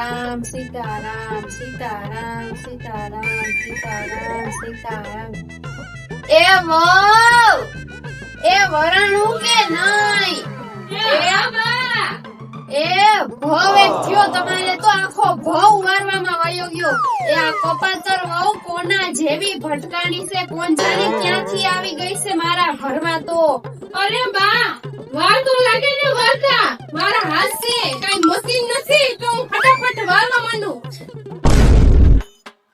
સીતારામ સીતારામ સીતારામ સીતારામ સીતારામ સીતારામ એ વો એ વરાણું કે નહીં! એ ભવ થયો તમારે તો આખો ભવ વારવામાં વયો ગયો. એ આ કપાતર વહુ કોના જેવી ભટકાણી છે? કોણ જાણે ક્યાંથી આવી ગઈ છે મારા ઘરમાં તો? અરે બા! વાર તો લાગે ને વારતા? મારા હાથ છે કઈ મશીન નથી તો હું ફટાફટ વારવા માંડું.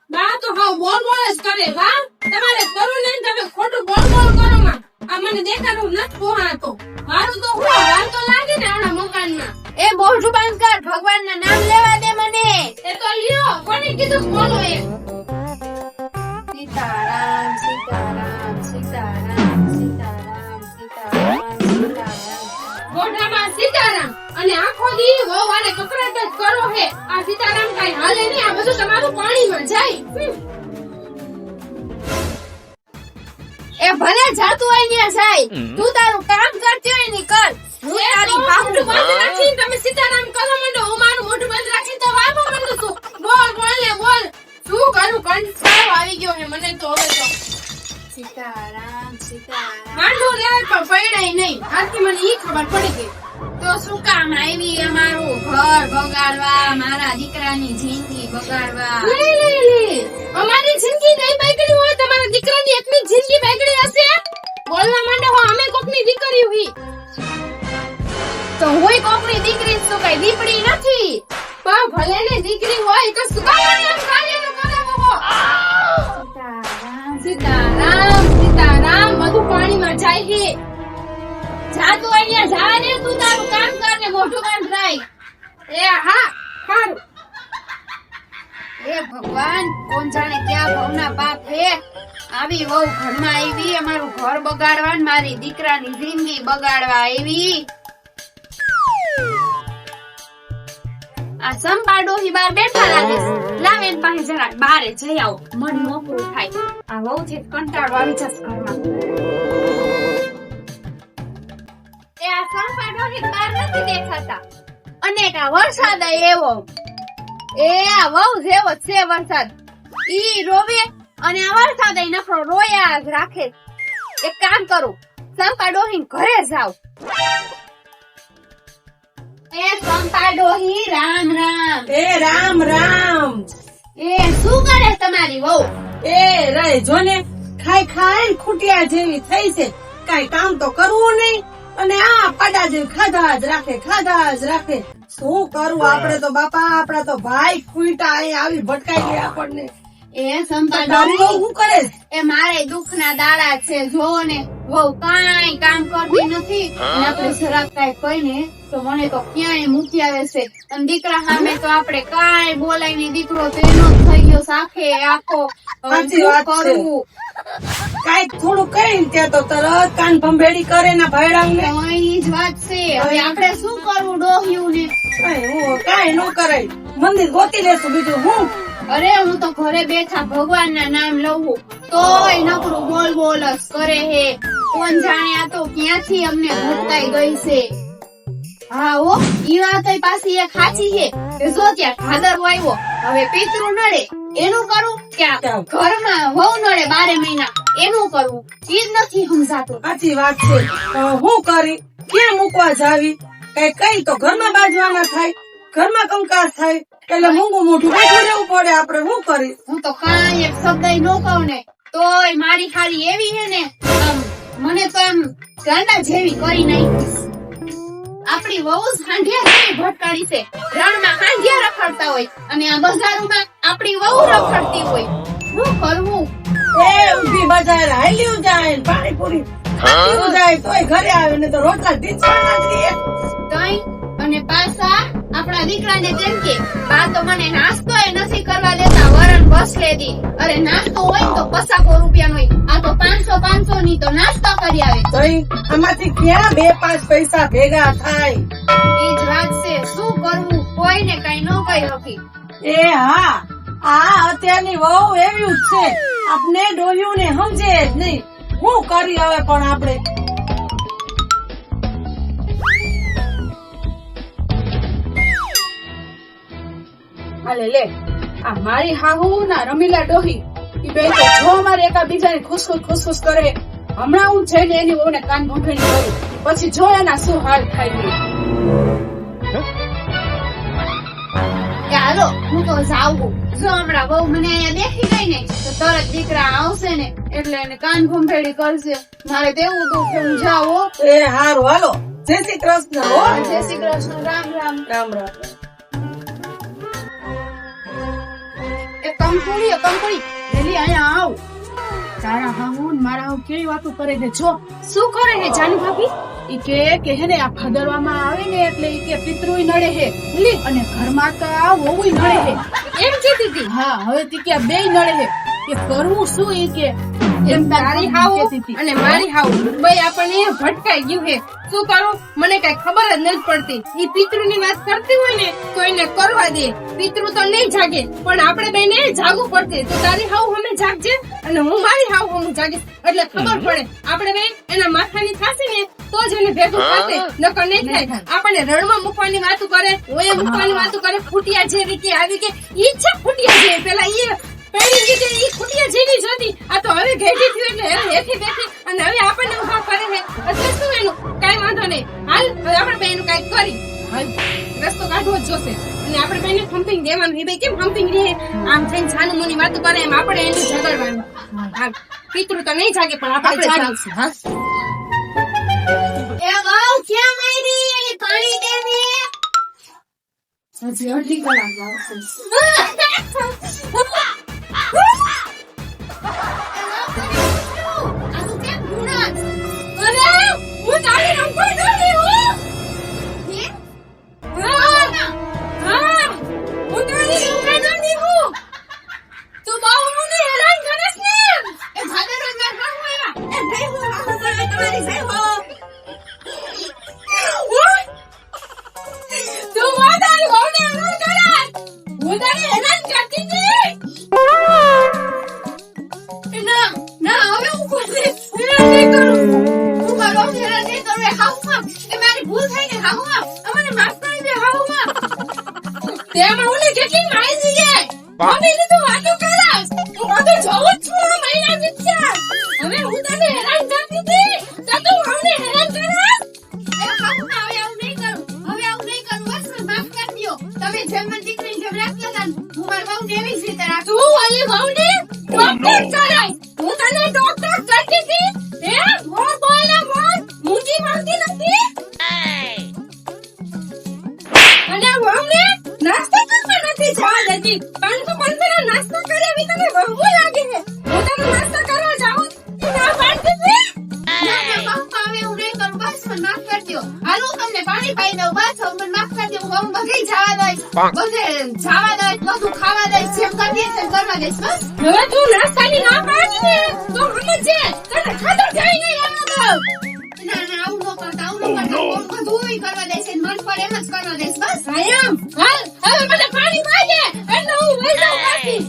બા તો હાવ બોલ બોલ જ કરે વા તમારે કરવું નહીં તમે ખોટું બોલ બોલ કરો માં. આ મને દેખાડું નથી પોહાતો. મારું તો હું વાર તો લાગે ને આના મકાનમાં. એ મોઢું બંધ કર ભગવાનના નામ લેવા દે મને. એ તો લ્યો કોને કીધું બોલો એ? સીતારામ સીતારામ. મોઢામાં સીતારામ. અને આખો દી વહુ આને કકડાટ જ કરો હે. આ સીતારામ કઈ હાલે નહીં આ બધું તમારું પાણીમાં જાય. એ ભલે જાતું હોય ને જાય. તું તારું કામ કરતી હોય ને કર. હું તારી તો બંધ રાખી તમે સીતારામ કરો મને. હું મારું મોઢું બંધ રાખી તો વાપો મને છું બોલ બોલ ને બોલ. શું કરું? કંટાળો આવી ગયો હે મને તો હવે તો. સીતારામ સીતારામ માંડું રે પણ પૈણાય નહીં. આથી મને ઈ ખબર પડી ગઈ. તો શું કામ આવી અમારું? ઘર બગાડવા મારા દીકરાની જિંદગી બગાડવા અમારી જિંદગી નહીં બગડી હોય તમારા દીકરાની એકની જ જિંદગી બગડી હશે? બોલવા માંડો હો અમે કોકની દીકરી હુઈ. તો હુંય કોકની દીકરી તો કઈ દીપડી નથી? પણ ભલે ને દીકરી હોય તો શું કામ એમ આમ જાતું અહીંયા, જા ને, તું તારું કામ કર ને, મોઢું બંધ રાખ. એ, હા સારું એ ભગવાન, કોણ જાણે ક્યાં ભવના પાપ હે? આવી વહુ ઘરમાં આવી, અમારું ઘર બગાડવા ને મારી દીકરાની જિંદગી બગાડવા આવી. આ સંપા ડોહી બાર બેઠા લાગે લાવે ને પાસે જરા બારે જઈ આવો. મન મોકળું થાય. આ વહુ થી કંટાળો આવી જશે ઘરમાં. એ આ સંપા ડોહી બાર નથી દેખાતા. અને આ વરસાદ એવો. એ આ વહુ જેવો છે વરસાદ. ઈ રોવે અને આ વરસાદ નફરો રોયા જ રાખે. એક કામ કરું સંપા ડોહી ઘરે જાવ એ સંપા ડોહી રામ રામ. એ રામ રામ. એ શું કરે તમારી વહુ? એ રે જોને ખાઈ ખાઈ ખૂટિયા જેવી થઈ છે. કઈ કામ તો કરવું નહીં. અને આ પાડા જેવી ખાધા જ રાખે ખાધા જ રાખે. શું કરવું આપણે તો બાપા આપડા તો ભાઈ ખૂટા અહીં આવી ભટકાઈ ગયા આપણને. એ સંપા તારી ડોહી વહુ શું કરે. એ મારે દુઃખના દાડા છે જો ને બહુ કાંઈ કામ કરતી નથી. અને આપણે જરાક કાંઈ કહીને તો મને તો ક્યાંય મૂકી આવે છે. અને દીકરા સામે તો આપણે કાંઈ બોલાય નહીં. દીકરો તો એનો થઈ ગયો સાખે આખો શું કરવું કાંઈક થોડું કઈ તે તો તરત કાન ભંભેડી કરે ને ભયડાવને તો જ વાત છે. હવે આપણે શું કરવું ડોહ્યું ને? કઈ હું કઈ ન કરે મંદિર ગોતી લેશું બીજું હું. અરે હું તો ઘરે બેઠા ભગવાનના નામ લઉં. તો નકરું બોલ બોલ જ કરે હે. કોણ જાણે આ તો ક્યાંથી અમને ભટકાઈ ગઈ છે. હા હો ઈ વાત પાછી એક સાચી છે કે જો ત્યાં ભાદરવો આવ્યો હવે પિતૃ નડે. એનું કરું ક્યાં? ઘરમાં વહુ નડે બારે મહિના. એનું કરવું. ઈ નથી સમજાતું. સાચી વાત છે. હું કરી? ક્યાં મૂકવા જાવી? કઈ કઈ તો ઘરમાં બાજવાના થાય ઘરમાં કંકાસ થાય એટલે મૂંગું મોઢું બેઠું રહેવું પડે. આપડે શું કરી? હું તો કાંઈ એક શબ્દ નો કહું ને તોય મારી ખાલી એવી છે ને મને તો એમ ગાંડા જેવી કરી નાખી. આપણી વહુ સાંઢિયા જેવી ભટકાડી છે. રણમાં સાંઢિયા રખડતા હોય અને આ બજારોમાં આપણી વહુ રખડતી હોય. શું કરવું? એ ઊભી બજાર હાલ્યું જાય પાણીપુરી ખાધું જાય તોય ઘરે આવે ને તો રોટલા ઢીંચવાના જ રહીએ. અને પાછા આપણા દીકરાને તેમ કે બા તો મને નાસ્તો એ નથી કરવા દેતા વરણ બસ લેતી અરે નાસ્તો હોય તો પચાસો રૂપિયાનો હોય. આ તો પાંચસો પાંચસો ની તો નાસ્તો કરી આવે. આમાંથી ક્યાં બે પાંચ પૈસા ભેગા થાય? એ જ વાત છે શું કરવું? કોઈને કઈ ન કહી હકી. એ હા આ અત્યારની વહુ એવી જ છે. આપને ડોહ્યું ને સમજે જ નહીં. હું કરી હવે પણ આપણે. હાલે, લે. આ મારી હાહુ ના રમીલા ડોહી. ઈ બે જો અમારે એકાબીજાની ખુશખુશ ખુશખુશ કરે. હમણાં હું જઈને એની વહુને કાન ભંભેણી કરું. પછી જો એના શું હાલ થાય છે. હું તો જાઉં જો હમણાં બહુ મને અહીંયા દેખી ગઈ ને તો તરત દીકરા આવશે ને એટલે એને કાન ઘૂંફેડી કરશે. મારે દેવું તો હું જાઉં એ હારું હાલો. જય શ્રી કૃષ્ણ હો. જય શ્રી કૃષ્ણ રામ રામ. રામ રામ. એ કંકુડી એ કંકુડી જલ્દી અહીંયા આવ. તારા હાહુ ને મારા હાહુ કેવી વાતો કરે છે? જો શું કરે છે જાનુ ભાભી? ઈ કે કે હે ને આ ફદરવામાં આવે ને એટલે ઈ કે પિતૃય નડે હે. લી અને ઘરમાં તો આ વહુય નડે હે. એમ કીધી હતી હા હવે તી કે બે નડે હે. કે કરવું શું ઈ કે? એમ તારી હાહુ અને મારી હાહુ બે આપણને ભટકાઈ ગયું હે. શું કરું? મને કઈ ખબર જ નથી પડતી. ઈ પિતૃની વાત કરતી હોય ને તો એને કરવા દે. પિતૃ તો નહીં જાગે પણ આપણે બેને જાગવું પડશે. તો તારી હાવ અમે જાગજે અને હું મારી હાવ હું જાગીશ. એટલે ખબર પડે આપણે બે એના માથાની થાશે ને તો જ એને ભેગું થશે. નકર નહીં થાય. આપણને રણમાં મૂકવાની વાત કરે ઓએ મૂકવાની વાત કરે ફૂટિયા જેવી કે આવી કે ઈ છે ફૂટિયા જેવી. પેલા ઈ પહેલી રીતે ઈ ફૂટિયા જેવી જ હતી. આ તો હવે ઘેટી થયું એટલે હેઠી બેઠી અને હવે એટલે શું એનું? કાંઈ વાંધો નહીં. હાલ હવે આપણે બે એનું કાંઈક કરી. હાલ રસ્તો કાઢવો જ જોશે. અને આપણે બેને હમ્પિંગ દેવાનું. એ બે કેમ હમ્પિંગ રહે? આમ થઈને છાનું મુની વાતો કરે એમ આપણે એને જગાડવાનું હા પિતૃ તો નહીં જાગે પણ આપણે જાગીશું હા. એ વહુ ક્યાં મારી? એને પાણી દે હજી અડધી કલાક તમે જેમ મને જેમ રાખતા ને, હું મારી વહુને એવી જ રીતે રાખું. તું ઓલી વહુને? ડોક્ટર કરાય હું તને ડોક્ટર કરતી હતી? હે? મોર બોલે મોર મૂકી માંગતી નથી? અને વહુને નાસ્તો કરવા નથી જવા દેતી પણ તું પંદર નાસ્તો કરે એવી તને વહુ લાગે છે. હું તને નાસ્તો કરવા જાઉં તું ના પાડતી હતી? ના ના હાઉમાં હવે હું નહીં કરું. બસ મને માફ કરી હાલો તમને પાણી પાઈ દઉં. બસ હવે મને માફ કરી દો હું બધે જવા દઈશ બધે જવા દઈશ બધું ખાવા દઈશ જેમ કરીએ તેમ કરવા દઈશ બસ હવે તું નાસ્તાની ના પાડી ને તો સમજે તને ખાધો જાય નહીં એનો તો ના ના આવું ન કરતા આવું ન કરતા બધું કરવા દઈશ મન પર એમ જ કરવા દઈશ બસ આયમ હાલ હવે મને પાણી પાઈ એટલે હું વઈ જાઉં પાછી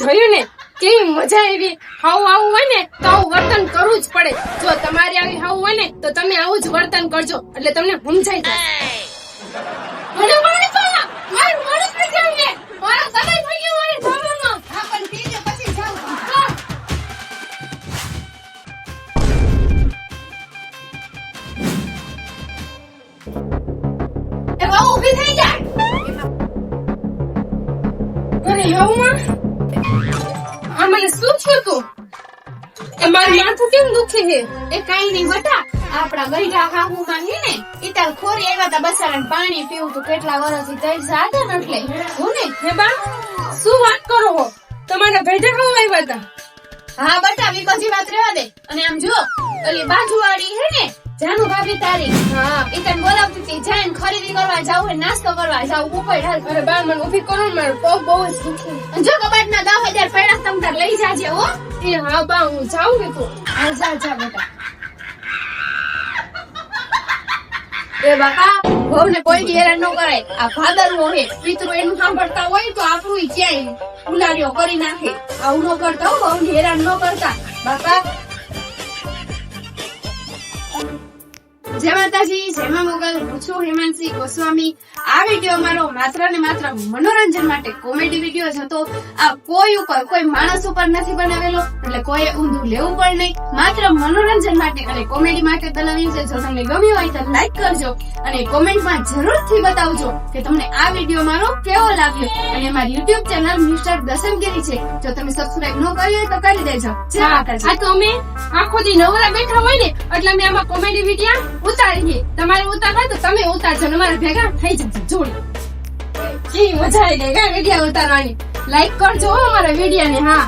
જોયું ને કેવી મજા આવી? હાવ આવું હોય ને તો આવું વર્તન કરવું જ પડે. જો તમારે આવી હાવ હોય ને તો તમે આવું જ વર્તન કરજો. એટલે તમને સમજાઈ જશે. મને પાણી પાવા મારું મોડું થઈ ગયું છે મારો સમય થઈ ગયો મારે જવાનો હા પણ પી લ્યો પછી જાઉં. હા. એ બહુ ઊભી થઈ જા અરે યવમાં આ મને તું એ મારું માથું કેમ દુખે છે? એ કાઈ નહીં બટા. આપડા ગઈઢા હાહુ માં હે ને તાર ખોરી આવ્યા તા પાણી પીવું તું કેટલા વર્ષથી તઈ જાતા ને એટલે. હું ને હે બા શું વાત કરો હો? તમારા ભેજા ખાવા આવ્યા હતા હા બટા વી બધી વાત રહેવા દે. અને આમ જો ઓલી બાજુવાળી હે ને જાનુ ભાભી તારી. હા ઈ તને બોલાવતી હતી. જઈને ખરીદી કરવા જાવ હે નાસ્તો કરવા જાવ ઉપર હાલ. અરે બા મને ઊભી કરો ને મારું પગ બહુ જ દુખે. જો કબાટના દસ હજાર પડ્યા તમ તાર લઈ જાજે હો. એ હા બા હું જાઉં ને તો. હા જા જા બેટા. એ બાપા વહુને કોઈ બી હેરાન ન કરાય. આ ભાદરવો હે પિતૃ એનું સાંભળતા હોય તો આપણું ક્યાંય ઉલારીઓ કરી નાખે. આવું ન કરતા હો વહુને હેરાન ન કરતા. બાપા જય માતાજી જય મોગલ. હું છું હેમાંશી ગોસ્વામી. આ વીડિયો મારો માત્ર ને માત્ર મનોરંજન માટે કોમેડી વીડિયો છે તો આ કોઈ ઉપર કોઈ માણસ ઉપર નથી બનાવેલો એટલે કોઈ ઊંધું લેવું પણ નહીં. માત્ર મનોરંજન માટે અને કોમેડી માટે બનાવ્યું છે જો તમને ગમ્યું હોય તો લાઈક કરજો અને કોમેન્ટમાં જરૂરથી બતાવજો કે તમને આ વીડિયો મારો કેવો લાગ્યો. અને મારી યુટ્યુબ ચેનલ મિસ્ટર દસમગીરી છે. જો તમે સબસ્ક્રાઇબ ન કરી હોય તો કરી દેજો. આ તો અમે આખો દી નવરા બેઠા હોય ને એટલે અમે આમાં કોમેડી વીડિયો ઉતારીએ. તમારે ઉતારવા તો તમે ઉતારજો, ને અમારે ભેગા થઈ જશે જોડી. કેવી મજા આવી ગઈ વીડિયો ઉતારવાની. લાઈક કરજો અમારા વીડિયો ને, હા.